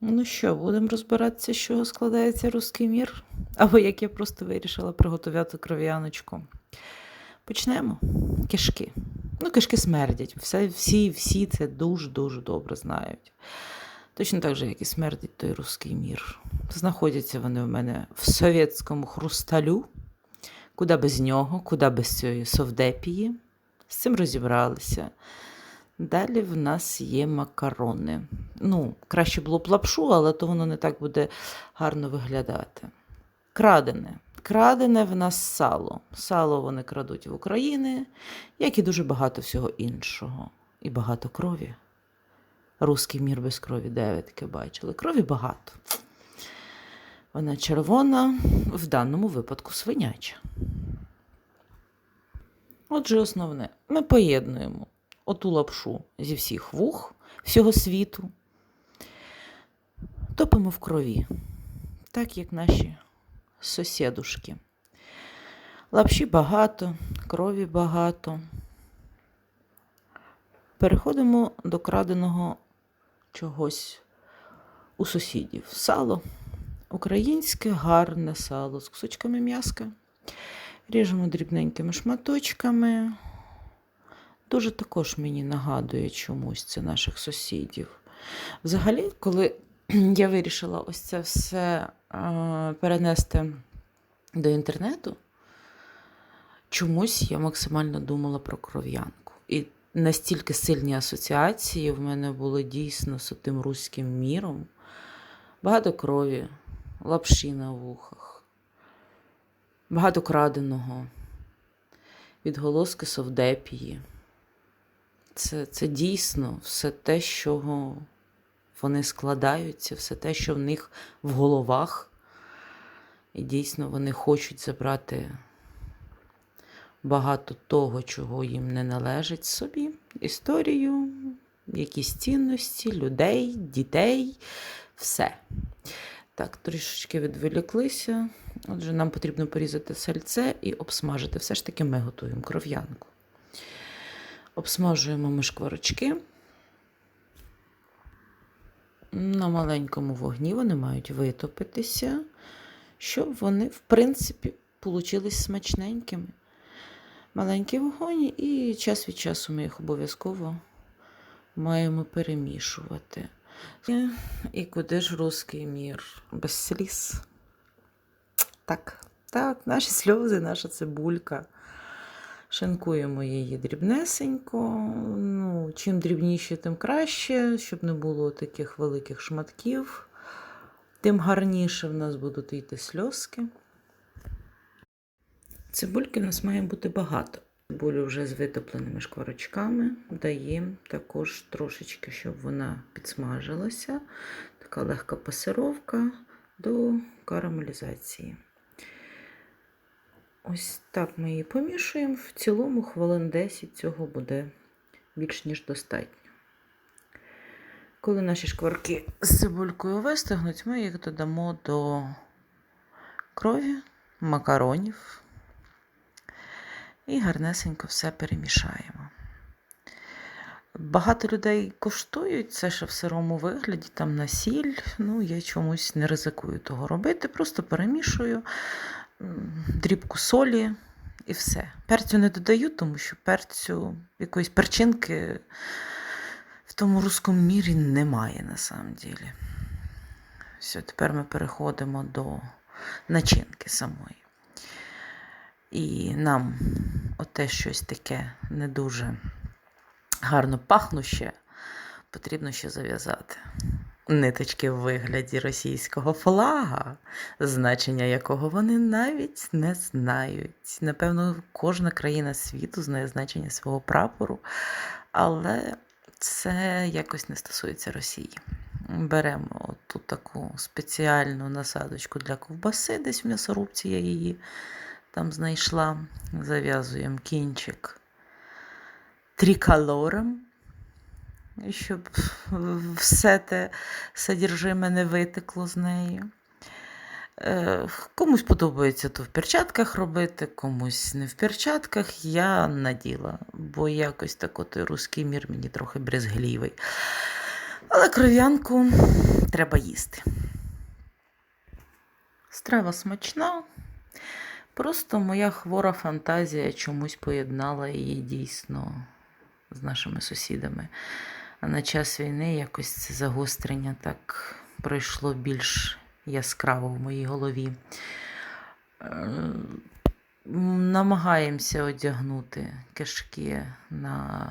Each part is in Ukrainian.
Ну що, будемо розбиратися, з чого складається руський мір? Або як я просто вирішила приготувати кров'яночку. Почнемо. Кишки. Ну, кишки смердять. Все, всі, всі це дуже-дуже добре знають. Точно так же, як і смердить той руський мір. Знаходяться вони в мене в совєтському хрусталю. Куди без нього, куди без цієї совдепії. З цим розібралися. Далі в нас є макарони. Ну, краще було б лапшу, але то воно не так буде гарно виглядати. Крадене. Крадене в нас сало. Сало вони крадуть в Україні, як і дуже багато всього іншого. І багато крові. Руський мір без крові, де ви таке бачили? Крові багато. Вона червона, в даному випадку свиняча. Отже, основне, ми поєднуємо оту лапшу зі всіх вух всього світу, топимо в крові, так як наші сусідушки. Лапші багато, крові багато. Переходимо до краденого чогось у сусідів. Сало. Українське гарне сало з кусочками м'яска. Ріжемо дрібненькими шматочками. Дуже також мені нагадує чомусь це наших сусідів. Взагалі, коли я вирішила ось це все перенести до інтернету, чомусь я максимально думала про кров'янку. І настільки сильні асоціації в мене були дійсно з тим руським міром. Багато крові, лапші на вухах, багато краденого, відголоски совдепії. Це, це дійсно все те, з чого вони складаються, все те, що в них в головах. І дійсно вони хочуть забрати багато того, чого їм не належить собі. Історію, якісь цінності, людей, дітей, все. Так, трішечки відволіклися. Отже, нам потрібно порізати сальце і обсмажити. Все ж таки ми готуємо кров'янку. Обсмажуємо ми шкварочки. На маленькому вогні вони мають витопитися, щоб вони, в принципі, получились смачненькими. Маленький вогонь, і час від часу ми їх обов'язково маємо перемішувати. І, куди ж руський мір? Без сліз. Так, так, наші сльози, наша цибулька. Шинкуємо її дрібнесенько. Ну, Чим дрібніше, тим краще, щоб не було таких великих шматків. Тим гарніше в нас будуть йти сльозки. Цибульки в нас має бути багато. Цибулю вже з витопленими шкварочками даємо також трошечки, щоб вона підсмажилася. Така легка пасировка до карамелізації. Ось так ми її помішуємо. В цілому хвилин 10 цього буде більш ніж достатньо. Коли наші шкварки з цибулькою вистигнуть, ми їх додамо до крові, макаронів і гарнесенько все перемішаємо. Багато людей коштують це ще в сирому вигляді, там на сіль. Ну, я чомусь не ризикую того робити, просто перемішую дрібку солі і все. Перцю не додаю, тому що перцю якоїсь перчинки в тому русскому мірі немає на самом ділі. Все, тепер ми переходимо до начинки самої. І нам оте щось таке не дуже гарно пахнуще потрібно ще зав'язати. Ниточки в вигляді російського флага, значення якого вони навіть не знають. Напевно, кожна країна світу знає значення свого прапору, але це якось не стосується Росії. Беремо тут таку спеціальну насадочку для ковбаси, десь в м'ясорубці я її там знайшла. Зав'язуємо кінчик триколором щоб все те содержиме не витекло з неї. Е, Комусь подобається то в перчатках робити, комусь не в перчатках. Я наділа, бо якось так той русський мір мені трохи брезглівий. Але кров'янку треба їсти. Страва смачна. Просто моя хвора фантазія чомусь поєднала її дійсно з нашими сусідами. А на час війни якось це загострення так пройшло більш яскраво в моїй голові. Е, Намагаємося одягнути кишки на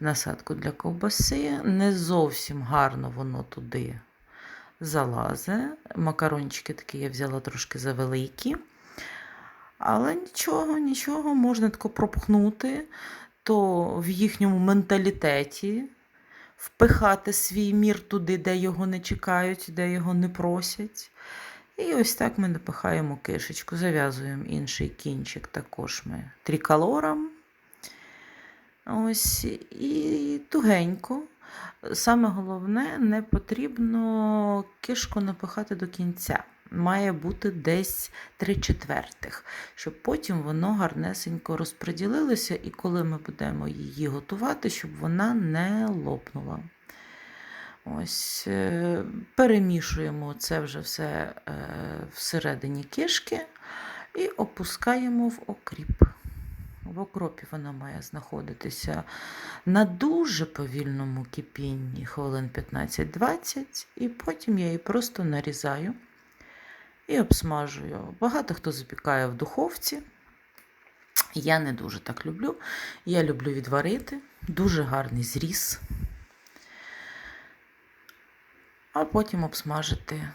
насадку для ковбаси. Не зовсім гарно воно туди залазить. Макарончики такі я взяла трошки завеликі. Але нічого, нічого, можна тако пропхнути, то в їхньому менталітеті впихати свій мір туди, де його не чекають, де його не просять. І ось так ми напихаємо кишечку, зав'язуємо інший кінчик також ми триколором. Ось і тугенько. Саме головне, не потрібно кишку напихати до кінця. Має бути десь три четвертих, щоб потім воно гарнесенько розподілилося, і коли ми будемо її готувати, щоб вона не лопнула. Ось, е, перемішуємо це вже все е, всередині кишки і опускаємо в окріп. В окропі вона має знаходитися на дуже повільному кипінні хвилин 15-20, і потім я її просто нарізаю і обсмажую. Багато хто запікає в духовці. Я не дуже так люблю. Я люблю відварити, дуже гарний зріз, а потім обсмажити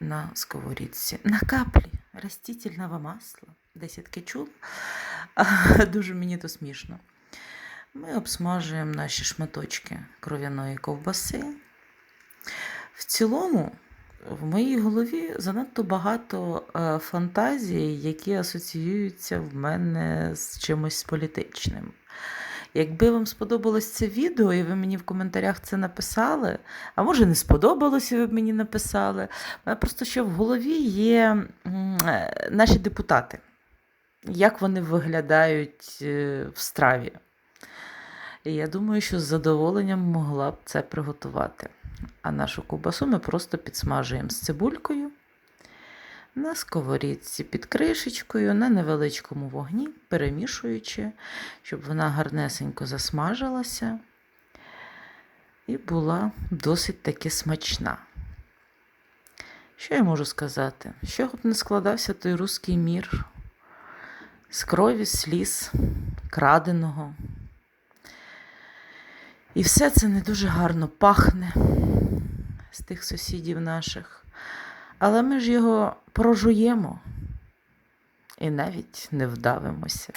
на сковорідці. На каплі растительного масла. Десь я таке чула. Дуже мені то смішно. Ми обсмажуємо наші шматочки кров'яної ковбаси. В цілому, в моїй голові занадто багато е, фантазій, які асоціюються в мене з чимось політичним. Якби вам сподобалось це відео, і ви мені в коментарях це написали, а може не сподобалось, і ви б мені написали. У мене просто що в голові є е, наші депутати, як вони виглядають е, в страві. І я думаю, що з задоволенням могла б це приготувати. А нашу ковбасу ми просто підсмажуємо з цибулькою на сковорідці під кришечкою, на невеличкому вогні, перемішуючи, щоб вона гарнесенько засмажилася і була досить таки смачна. Що я можу сказати? Що б не складався той руський мір з крові, сліз, краденого. І все це не дуже гарно пахне з тих сусідів наших. Але ми ж його прожуємо і навіть не вдавимося.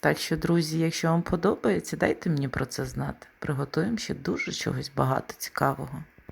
Так що, друзі, якщо вам подобається, дайте мені про це знати. Приготуємо ще дуже чогось багато цікавого.